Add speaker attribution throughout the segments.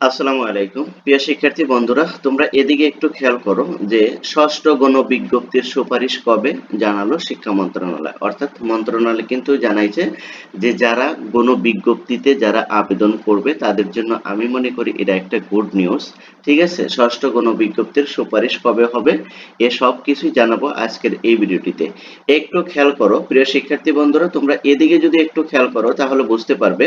Speaker 1: আসসালামু আলাইকুম। প্রিয় শিক্ষার্থী বন্ধুরা, তোমরা এদিকে একটু খেয়াল করো যে ষষ্ঠ গণ বিজ্ঞপ্তির সুপারিশ কবে জানালো শিক্ষা মন্ত্রণালয়। অর্থাৎ মন্ত্রণালয় কিন্তু জানাইছে যে যারা গণ বিজ্ঞপ্তিতে যারা আবেদন করবে, তাদের জন্য আমি মনে করি এটা একটা গুড নিউজ। ঠিক আছে? ষষ্ঠ গণ বিজ্ঞপ্তির সুপারিশ কবে হবে, এ সব কিছুই জানাব আজকের এই ভিডিওটিতে। একটু খেয়াল করো, প্রিয় শিক্ষার্থী বন্ধুরা, তোমরা এদিকে যদি একটু খেয়াল করো, তাহলে বুঝতে পারবে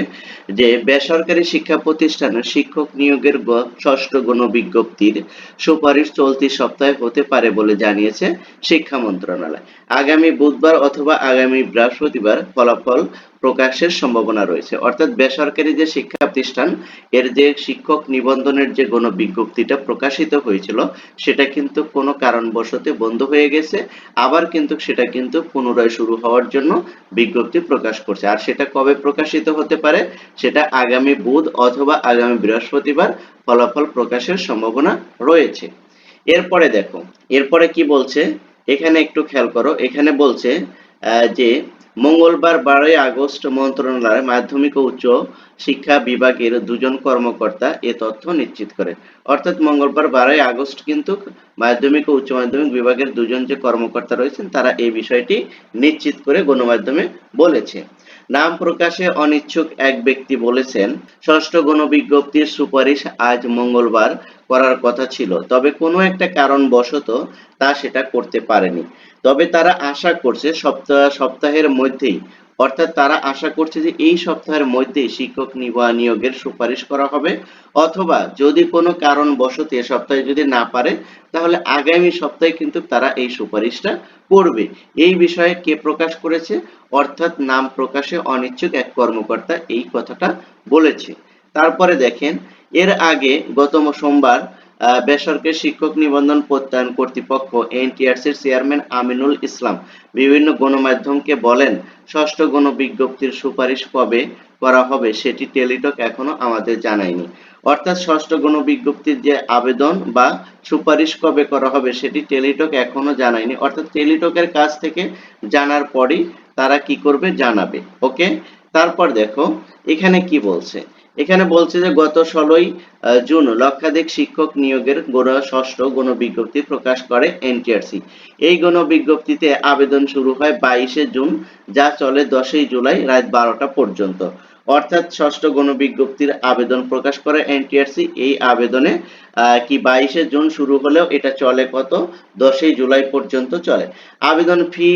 Speaker 1: যে বেসরকারি শিক্ষা প্রতিষ্ঠানের শিক্ষক নিয়োগের ষষ্ঠ গণ বিজ্ঞপ্তির সুপারিশ চলতি সপ্তাহে হতে পারে বলে জানিয়েছে শিক্ষা মন্ত্রণালয়। আগামী বুধবার অথবা আগামী বৃহস্পতিবার ফলাফল প্রকাশের সম্ভাবনা রয়েছে। অর্থাৎ বেসরকারি যে শিক্ষা প্রতিষ্ঠান এর যে শিক্ষক নিবন্ধনের যে গণ বিজ্ঞপ্তিটা প্রকাশিত হয়েছিল, সেটা কিন্তু কোনো কারণবশত বন্ধ হয়ে গেছে। আবার কিন্তু সেটা কিন্তু পুনরায় শুরু হওয়ার জন্য বিজ্ঞপ্তি প্রকাশ করছে। আর সেটা কবে প্রকাশিত হতে পারে, সেটা আগামী বুধ অথবা আগামী বৃহস্পতিবার ফলাফল প্রকাশের সম্ভাবনা রয়েছে। এরপরে দেখো, এরপরে কি বলছে? এখানে একটু খেয়াল করো। এখানে বলছে যে মঙ্গলবার বারোই আগস্ট মন্ত্রণালয়ের মাধ্যমিক ও উচ্চ শিক্ষা বিভাগের দুজন কর্মকর্তা এ তথ্য নিশ্চিত করেন অর্থাৎ মঙ্গলবার বারোই আগস্ট কিন্তু মাধ্যমিক ও উচ্চ মাধ্যমিক বিভাগের দুজন যে কর্মকর্তা রয়েছেন, তারা এই বিষয়টি নিশ্চিত করে গণমাধ্যমে বলেছে। নাম প্রকাশে অনিচ্ছুক এক ব্যক্তি বলেছেন, ষষ্ঠ গণবিজ্ঞপ্তির সুপারিশ আজ মঙ্গলবার করার কথা ছিল। তবে কোনো একটা কারণবশত তা সেটা করতে পারেনি। তবে তারা আশা করছে সপ্তাহ সপ্তাহের মধ্যেই, অর্থাৎ তারা আশা করছে যে এই সপ্তাহের মধ্যেই শিক্ষক নিবা- নিয়োগের সুপারিশ করা হবে। অথবা যদি কোনো কারণবশত এ সপ্তাহে যদি না পারে, তাহলে আগামী সপ্তাহে কিন্তু তারা এই সুপারিশটা করবে। এই বিষয়ে কে প্রকাশ করেছে? অর্থাৎ নাম প্রকাশে অনিচ্ছুক এক কর্মকর্তা এই কথাটা বলেছে। তারপরে দেখেন এর আগে গত সোমবার বেসরকারি শিক্ষক নিবন্ধন প্রত্যয়ন কর্তৃপক্ষ এনটিআরসির চেয়ারম্যান আমিনুল ইসলাম বিভিন্ন গণমাধ্যমকে বলেন, ষষ্ঠ গণ বিজ্ঞপ্তির সুপারিশ কবে করা হবে সেটি টেলিটক এখনও আমাদের জানায়নি। অর্থাৎ ষষ্ঠ গণ বিজ্ঞপ্তির যে আবেদন বা সুপারিশ কবে করা হবে সেটি টেলিটক এখনও জানায়নি। অর্থাৎ টেলিটকের কাছ থেকে জানার পরই তারা কি করবে জানাবে। ওকে? তারপর দেখো, এখানে কি বলছে? এখানে বলছে যে গত ষোলোই জুন লক্ষাধিক শিক্ষক নিয়োগের গণ ষষ্ঠ গণ বিজ্ঞপ্তি প্রকাশ করে এনটিআরসি। এই গণবিজ্ঞপ্তিতে আবেদন শুরু হয় বাইশে জুন, যা চলে দশই জুলাই রাত বারোটা পর্যন্ত। অর্থাৎ ষষ্ঠ গণবিজ্ঞপ্তির আবেদন প্রকাশ করে এনটিআরসি। এই আবেদনে কি বাইশে জুন শুরু হলেও এটা চলে কত? দশই জুলাই পর্যন্ত চলে। আবেদন ফি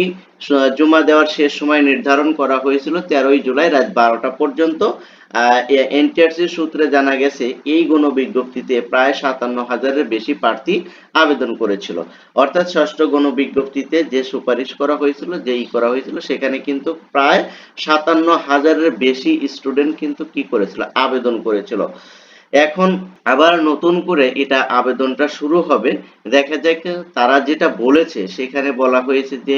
Speaker 1: জমা দেওয়ার শেষ সময় নির্ধারণ করা হয়েছিল তেরোই জুলাই রাত বারোটা পর্যন্ত। এনটিআরসি সূত্রে জানা গেছে, এই গণবিজ্ঞপ্তিতে প্রায় সাতান্ন হাজারের বেশি প্রার্থী আবেদন করেছিল। অর্থাৎ ষষ্ঠ গণবিজ্ঞপ্তিতে যে সুপারিশ করা হয়েছিল, যেই করা হয়েছিল, সেখানে কিন্তু প্রায় সাতান্ন হাজারের বেশি স্টুডেন্ট কিন্তু কি করেছিল? আবেদন করেছিল। এখন আবার নতুন করে এটা আবেদনটা শুরু হবে। দেখা যাক তারা যেটা বলেছে, সেখানে বলা হয়েছে যে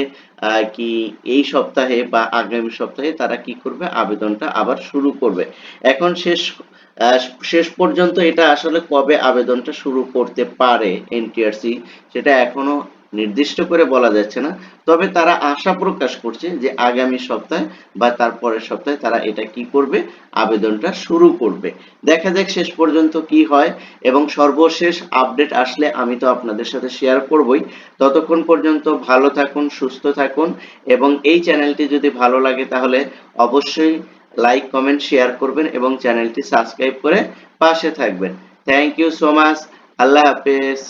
Speaker 1: কি এই সপ্তাহে বা আগামী সপ্তাহে তারা কি করবে, আবেদনটা আবার শুরু করবে। এখন শেষ শেষ পর্যন্ত এটা আসলে কবে আবেদনটা শুরু করতে পারে এনটিআরসি, সেটা এখনও নির্দিষ্ট করে বলা যাচ্ছে না। তবে তারা আশা প্রকাশ করছে যে আগামী সপ্তাহে বা তার পরের সপ্তাহে তারা এটা কি করবে, আবেদনটা শুরু করবে। দেখা যাক শেষ পর্যন্ত কি হয় এবং সর্বশেষ আপডেট আসলে আমি তো আপনাদের সাথে শেয়ার করবই। ততক্ষণ পর্যন্ত ভালো থাকুন, সুস্থ থাকুন এবং এই চ্যানেলটি যদি ভালো লাগে তাহলে অবশ্যই লাইক, কমেন্ট শেয়ার করবেন এবং চ্যানেলটি সাবস্ক্রাইব করে পাশে থাকবেন। থ্যাংক ইউ সো মাচ আল্লাহ হাফেজ।